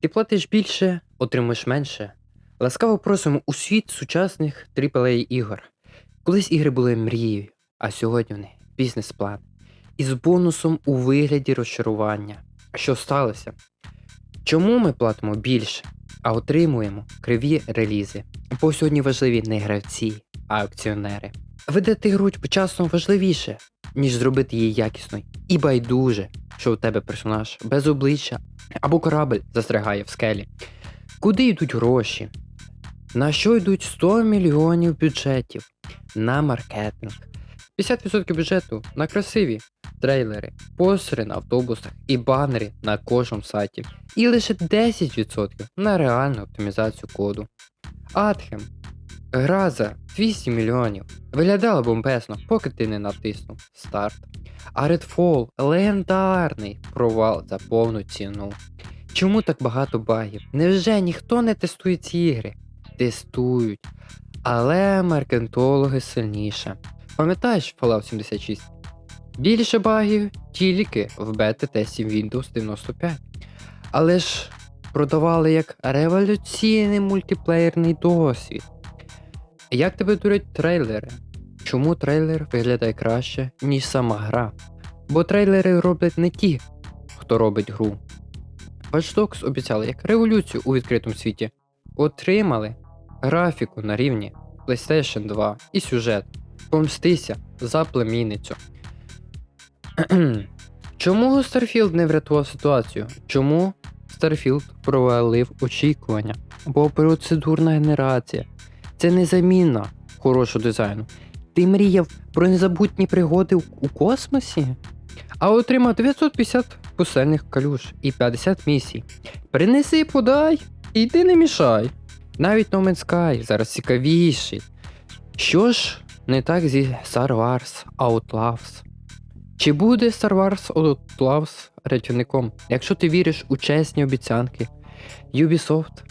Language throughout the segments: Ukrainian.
Ти платиш більше, отримуєш менше. Ласкаво просимо у світ сучасних AAA ігор. Колись ігри були мрією, а сьогодні вони бізнес-план. Із бонусом у вигляді розчарування. Що сталося? Чому ми платимо більше, а отримуємо криві релізи? Бо сьогодні важливі не гравці, а акціонери. Видати гру почасно важливіше, ніж зробити її якісною. І байдуже, що у тебе персонаж без обличчя або корабль застрягає в скелі. Куди йдуть гроші? На що йдуть 100 мільйонів бюджетів? На маркетинг. 50% бюджету на красиві трейлери, постери на автобусах і банери на кожному сайті. І лише 10% на реальну оптимізацію коду. Атхем. Гра за 200 мільйонів. Виглядала бомбесно, поки ти не натиснув старт. А Redfall легендарний провал за повну ціну. Чому так багато багів? Невже ніхто не тестує ці ігри? Тестують. Але маркетологи сильніше. Пам'ятаєш Fallout 76? Більше багів тільки в бета-тесті Windows 95. Але ж продавали як революційний мультиплеєрний досвід. Як тебе дурять трейлери? Чому трейлер виглядає краще, ніж сама гра? Бо трейлери роблять не ті, хто робить гру. Watch Dogs обіцяли як революцію у відкритому світі. Отримали графіку на рівні PlayStation 2 і сюжет. Помстися за племінницю. Чому Starfield не врятував ситуацію? Чому Starfield провалив очікування? Бо процедурна генерація це не заміна хорошого дизайну. Ти мріяв про незабутні пригоди у- космосі? А отримав 950 пустельних калюш і 50 місій. Принеси, подай, і ти не мішай. Навіть No Man's Sky зараз цікавіший. Що ж не так зі Star Wars Outlaws? Чи буде Star Wars Outlaws рятівником, якщо ти віриш у чесні обіцянки? Ubisoft?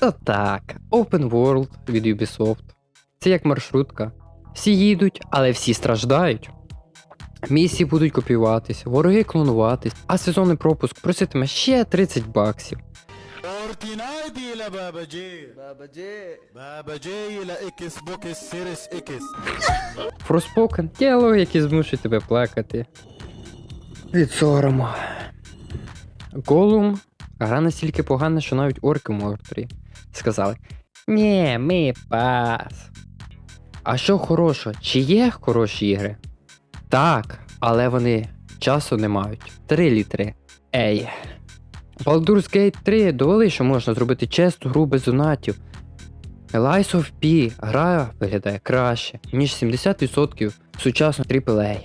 Та так, Open World від Ubisoft. Це як маршрутка. Всі їдуть, але всі страждають. Місії будуть копіюватись, вороги клонуватись, а сезонний пропуск проситиме ще 30 баксів. Фроспокен діалог, який змушує тебе плакати. Від сорому. Голум. Гра настільки погана, що навіть орки можуть сказали: Ні, ми пас. А що хорошого? Чи є хороші ігри? Так, але вони часу не мають. Три літри. Ей. Baldur's Gate 3 довели, що можна зробити чесну гру без донатів. Lies of P гра виглядає краще, ніж 70% сучасного AAA.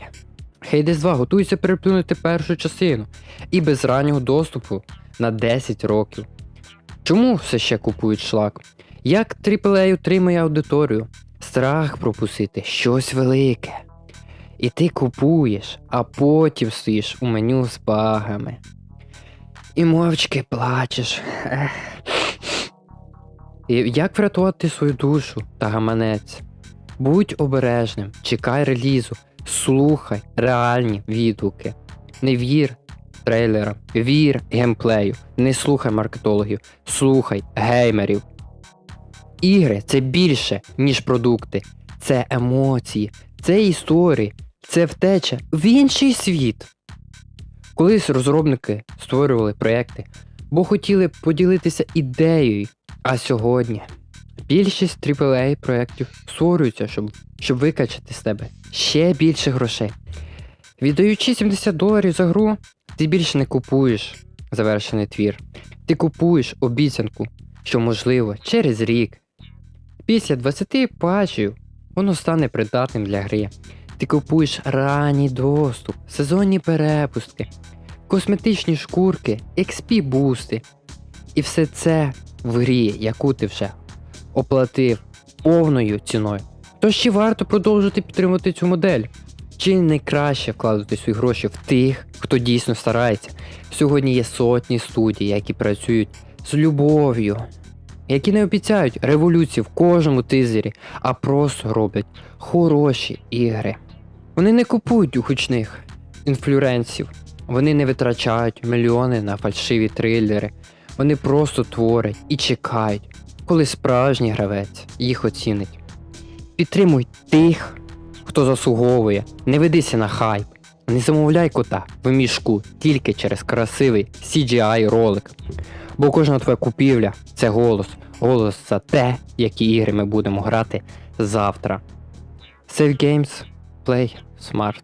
Hades 2 готується переплюнути першу частину і без раннього доступу на 10 років. Чому все ще купують шлак? Як AAA утримує аудиторію? Страх пропустити щось велике. І ти купуєш, а потім стоїш у меню з багами. І мовчки плачеш. І Як врятувати свою душу та гаманець? Будь обережним, чекай релізу, слухай реальні відгуки. Не вір трейлерам, вір геймплею, не слухай маркетологів, слухай геймерів. Ігри це більше, ніж продукти, це емоції, це історії, це втеча в інший світ. Колись розробники створювали проекти, бо хотіли поділитися ідеєю, а сьогодні більшість AAA проєктів створюються, щоб, щоб викачати з тебе ще більше грошей. Віддаючи 70 доларів за гру, ти більше не купуєш завершений твір. Ти купуєш обіцянку, що можливо через рік. Після 20 патчів воно стане придатним для гри. Ти купуєш ранній доступ, сезонні перепустки, косметичні шкурки, XP бусти. І все це в грі, яку ти вже оплатив повною ціною. Тож чи варто продовжувати підтримувати цю модель? Чи не краще вкладати свої гроші в тих, хто дійсно старається? Сьогодні є сотні студій, які працюють з любов'ю, які не обіцяють революції в кожному тизері, а просто роблять хороші ігри. Вони не купують гучних інфлюенсів, Вони не витрачають мільйони на фальшиві трилери. Вони просто творять і чекають, коли справжній гравець їх оцінить. Підтримуй тих, хто заслуговує, не ведися на хайп. Не замовляй кота в мішку тільки через красивий CGI ролик. Бо кожна твоя купівля це голос. Голос за те, які ігри ми будемо грати завтра. Save Games, Play Smart.